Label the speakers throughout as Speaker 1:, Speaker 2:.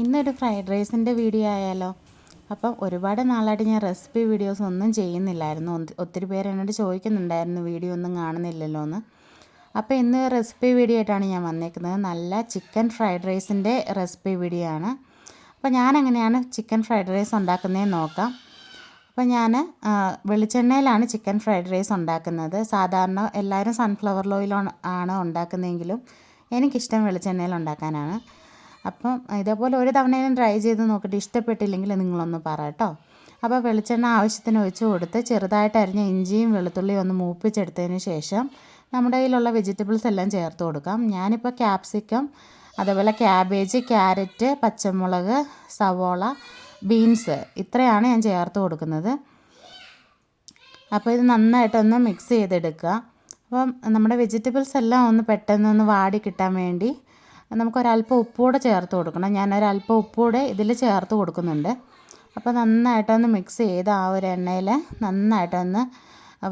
Speaker 1: ഇന്നൊരു fried റൈസിന്റെ video ആയാലോ? അപ്പം ഒരുപാട് നാളായിട്ട് ഞാൻ റെസിപ്പി വീഡിയോസ് ഒന്നും ചെയ്യുന്നില്ലായിരുന്നു. ഒത്തിരി പേര് എന്നോട് ചോദിക്കുന്നുണ്ടായിരുന്നു വീഡിയോ ഒന്നും കാണുന്നില്ലല്ലോ എന്ന് അപ്പോൾ ഇന്ന് റെസിപ്പി വീഡിയോ ആയിട്ടാണ് ഞാൻ വന്നേക്കുന്നത്. നല്ല ചിക്കൻ ഫ്രൈഡ് റൈസിന്റെ റെസിപ്പി വീഡിയോ ആണ്. അപ്പോൾ ഞാൻ എങ്ങനെയാണ് ചിക്കൻ ഫ്രൈഡ് റൈസ് ഉണ്ടാക്കുന്നതെന്ന് നോക്കാം. അപ്പോൾ ഞാൻ വെളിച്ചെണ്ണയിലാണ് ചിക്കൻ ഫ്രൈഡ് റൈസ് ഉണ്ടാക്കുന്നത്. സാധാരണ എല്ലാവരും സൺഫ്ലവർ ഓയിലാണ് ആണ് ഉണ്ടാക്കുന്നതെങ്കിലും എനിക്കിഷ്ടം വെളിച്ചെണ്ണയിൽ ഉണ്ടാക്കാനാണ്. അപ്പം ഇതേപോലെ ഒരു തവണയും ട്രൈ ചെയ്ത് നോക്കിയിട്ട് ഇഷ്ടപ്പെട്ടില്ലെങ്കിൽ നിങ്ങളൊന്ന് പറ കേട്ടോ. അപ്പോൾ വെളിച്ചെണ്ണ ആവശ്യത്തിന് ഒഴിച്ച് കൊടുത്ത് ചെറുതായിട്ട് അരിഞ്ഞ ഇഞ്ചിയും വെളുത്തുള്ളിയും ഒന്ന് മൂപ്പിച്ചെടുത്തതിന് ശേഷം നമ്മുടെ കയ്യിലുള്ള വെജിറ്റബിൾസ് എല്ലാം ചേർത്ത് കൊടുക്കാം. ഞാനിപ്പോൾ ക്യാപ്സിക്കം അതേപോലെ ക്യാബേജ് ക്യാരറ്റ് പച്ചമുളക് സവോള ബീൻസ് ഇത്രയാണ് ഞാൻ ചേർത്ത് കൊടുക്കുന്നത്. അപ്പോൾ ഇത് നന്നായിട്ടൊന്ന് മിക്സ് ചെയ്തെടുക്കുക. അപ്പം നമ്മുടെ വെജിറ്റബിൾസ് എല്ലാം ഒന്ന് പെട്ടെന്ന് ഒന്ന് വാടി കിട്ടാൻ വേണ്ടി നമുക്കൊരല്പം ഉപ്പുകൂടെ ചേർത്ത് കൊടുക്കണം. ഞാനൊരല്പം ഉപ്പുകൂടെ ഇതിൽ ചേർത്ത് കൊടുക്കുന്നുണ്ട്. അപ്പോൾ നന്നായിട്ടൊന്ന് മിക്സ് ചെയ്ത് ആ ഒരു എണ്ണയിൽ നന്നായിട്ടൊന്ന്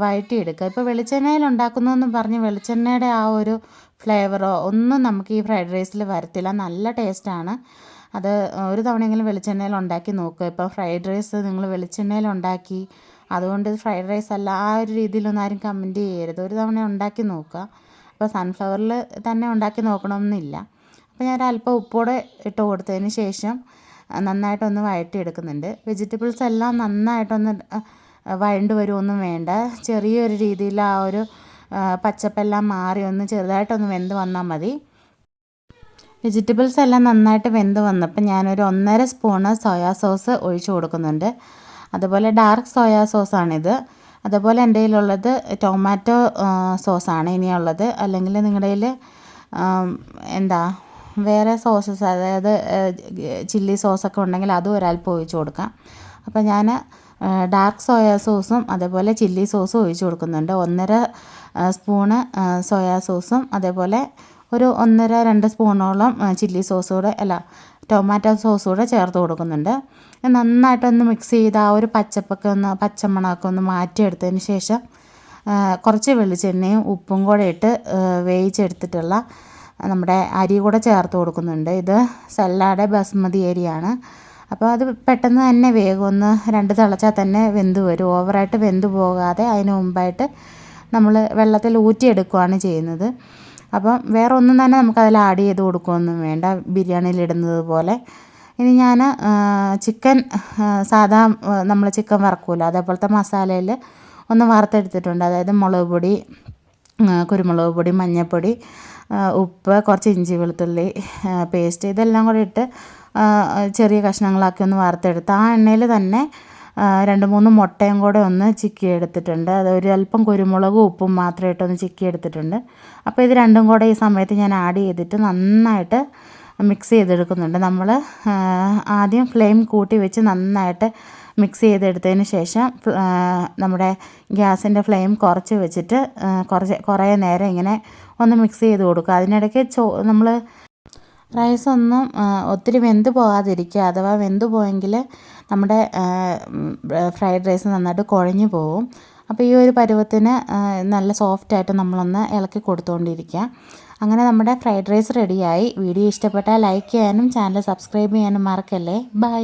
Speaker 1: വഴറ്റിയെടുക്കുക. ഇപ്പോൾ വെളിച്ചെണ്ണയിൽ ഉണ്ടാക്കുന്നതെന്ന് പറഞ്ഞ് വെളിച്ചെണ്ണയുടെ ആ ഒരു ഫ്ലേവറോ ഒന്നും നമുക്ക് ഈ ഫ്രൈഡ് റൈസിൽ വരത്തില്ല. നല്ല ടേസ്റ്റാണ്. അത് ഒരു തവണയെങ്കിലും വെളിച്ചെണ്ണയിൽ ഉണ്ടാക്കി നോക്കുക. ഇപ്പോൾ ഫ്രൈഡ് റൈസ് നിങ്ങൾ വെളിച്ചെണ്ണയിൽ ഉണ്ടാക്കി. അതുകൊണ്ട് ഫ്രൈഡ് റൈസ് അല്ല ആ ഒരു രീതിയിലൊന്നും ആരും കമന്റ് ചെയ്യരുത്. ഒരു തവണ ഉണ്ടാക്കി നോക്കുക. അപ്പോൾ സൺഫ്ലവറിൽ തന്നെ ഉണ്ടാക്കി നോക്കണമെന്നില്ല. അപ്പോൾ ഞാൻ അല്പം ഉപ്പോടെ ഇട്ട് കൊടുത്തതിന് ശേഷം നന്നായിട്ടൊന്ന് വഴറ്റിയെടുക്കുന്നുണ്ട്. വെജിറ്റബിൾസ് എല്ലാം നന്നായിട്ടൊന്ന് വഴണ്ട് വരുമൊന്നും വേണ്ട. ചെറിയൊരു രീതിയിൽ ആ ഒരു പച്ചപ്പെല്ലാം മാറി ഒന്ന് ചെറുതായിട്ടൊന്ന് വെന്ത് വന്നാൽ മതി. വെജിറ്റബിൾസ് എല്ലാം നന്നായിട്ട് വെന്ത് വന്നപ്പോൾ ഞാനൊരു ഒന്നര സ്പൂണ് സോയാ സോസ് ഒഴിച്ചു കൊടുക്കുന്നുണ്ട്. അതുപോലെ ഡാർക്ക് സോയാ സോസാണിത് അതുപോലെ എന്റെ കയ്യിലുള്ളത് ടൊമാറ്റോ സോസാണ് ഇനിയുള്ളത്. അല്ലെങ്കിൽ നിങ്ങളുടെ കയ്യിൽ എന്താ വേറെ സോസസ് അതായത് ചില്ലി സോസൊക്കെ ഉണ്ടെങ്കിൽ അതും ഒരല്പം ഒഴിച്ച് കൊടുക്കാം. അപ്പോൾ ഞാൻ ഡാർക്ക് സോയാ സോസും അതേപോലെ ചില്ലി സോസും ഒഴിച്ച് കൊടുക്കുന്നുണ്ട്. ഒന്നര സ്പൂണ് സോയാ സോസും അതേപോലെ ഒരു ഒന്നര രണ്ട് സ്പൂണോളം ചില്ലി സോസ് കൂടെ അല്ല ടൊമാറ്റോ സോസ് കൂടെ ചേർത്ത് കൊടുക്കുന്നുണ്ട്. നന്നായിട്ടൊന്ന് മിക്സ് ചെയ്ത് ആ ഒരു പച്ചപ്പൊക്കെ ഒന്ന് പച്ചമണമൊക്കെ ഒന്ന് മാറ്റിയെടുത്തതിന് ശേഷം കുറച്ച് വെളിച്ചെണ്ണയും ഉപ്പും കൂടെ ഇട്ട് വേവിച്ചെടുത്തിട്ടുള്ള നമ്മുടെ അരി കൂടെ ചേർത്ത് കൊടുക്കുന്നുണ്ട്. ഇത് സല്ലാഡ് ബസ്മതി അരിയാണ്. അപ്പോൾ അത് പെട്ടെന്ന് തന്നെ വേഗം ഒന്ന് രണ്ട് തിളച്ചാൽ തന്നെ വെന്ത് വരും. ഓവറായിട്ട് വെന്ത് പോകാതെ അതിന് മുമ്പായിട്ട് നമ്മൾ വെള്ളത്തിൽ ഊറ്റിയെടുക്കുകയാണ് ചെയ്യുന്നത്. അപ്പം വേറെ ഒന്നും തന്നെ നമുക്ക് നമുക്കതിൽ ആഡ് ചെയ്ത് കൊടുക്കുകയൊന്നും വേണ്ട. ബിരിയാണിയിൽ ഇടുന്നത് പോലെ. ഇനി ഞാൻ ചിക്കൻ സാധാ നമ്മൾ ചിക്കൻ വറക്കുമല്ലോ അതേപോലത്തെ മസാലയിൽ ഒന്ന് വറുത്തെടുത്തിട്ടുണ്ട്. അതായത് മുളക് പൊടി കുരുമുളക് പൊടി മഞ്ഞൾപ്പൊടി ഉപ്പ് കുറച്ച് ഇഞ്ചി വെളുത്തുള്ളി പേസ്റ്റ് ഇതെല്ലാം കൂടി ഇട്ട് ചെറിയ കഷ്ണങ്ങളാക്കി ഒന്ന് വറുത്തെടുത്ത് ആ എണ്ണയിൽ തന്നെ രണ്ട് മൂന്ന് മുട്ടയും കൂടെ ഒന്ന് ചിക്കി എടുത്തിട്ടുണ്ട് അത് ഒരു അല്പം കുരുമുളകും ഉപ്പും മാത്രം ഇട്ടൊന്ന് ചിക്കി എടുത്തിട്ടുണ്ട് അപ്പോൾ ഇത് രണ്ടും കൂടെ ഈ സമയത്ത് ഞാൻ ആഡ് ചെയ്തിട്ട് നന്നായിട്ട് മിക്സ് ചെയ്തെടുക്കുന്നുണ്ട്. നമ്മൾ ആദ്യം ഫ്ലെയിം കൂട്ടി വെച്ച് നന്നായിട്ട് മിക്സ് ചെയ്തെടുത്തതിന് ശേഷം നമ്മുടെ ഗ്യാസിന്റെ ഫ്ലെയിം കുറച്ച് വെച്ചിട്ട് കുറച്ച് കുറേ നേരം ഇങ്ങനെ ഒന്ന് മിക്സ് ചെയ്ത് കൊടുക്കുക. അതിനിടയ്ക്ക് ചോ നമ്മൾ റൈസ് ഒന്നും ഒത്തിരി വെന്ത് പോകാതിരിക്കുക. അഥവാ വെന്ത് പോയെങ്കിൽ നമ്മുടെ ഫ്രൈഡ് റൈസ് നന്നായിട്ട് കുഴഞ്ഞു പോകും അപ്പോൾ ഈ ഒരു പരുവത്തിന് നല്ല സോഫ്റ്റായിട്ട് നമ്മളൊന്ന് ഇളക്കി കൊടുത്തുകൊണ്ടിരിക്കുക അങ്ങനെ നമ്മുടെ ഫ്രൈഡ് റൈസ് റെഡിയായി. വീഡിയോ ഇഷ്ടപ്പെട്ടാൽ ലൈക്ക് ചെയ്യാനും ചാനൽ സബ്സ്ക്രൈബ് ചെയ്യാനും മറക്കല്ലേ. ബൈ.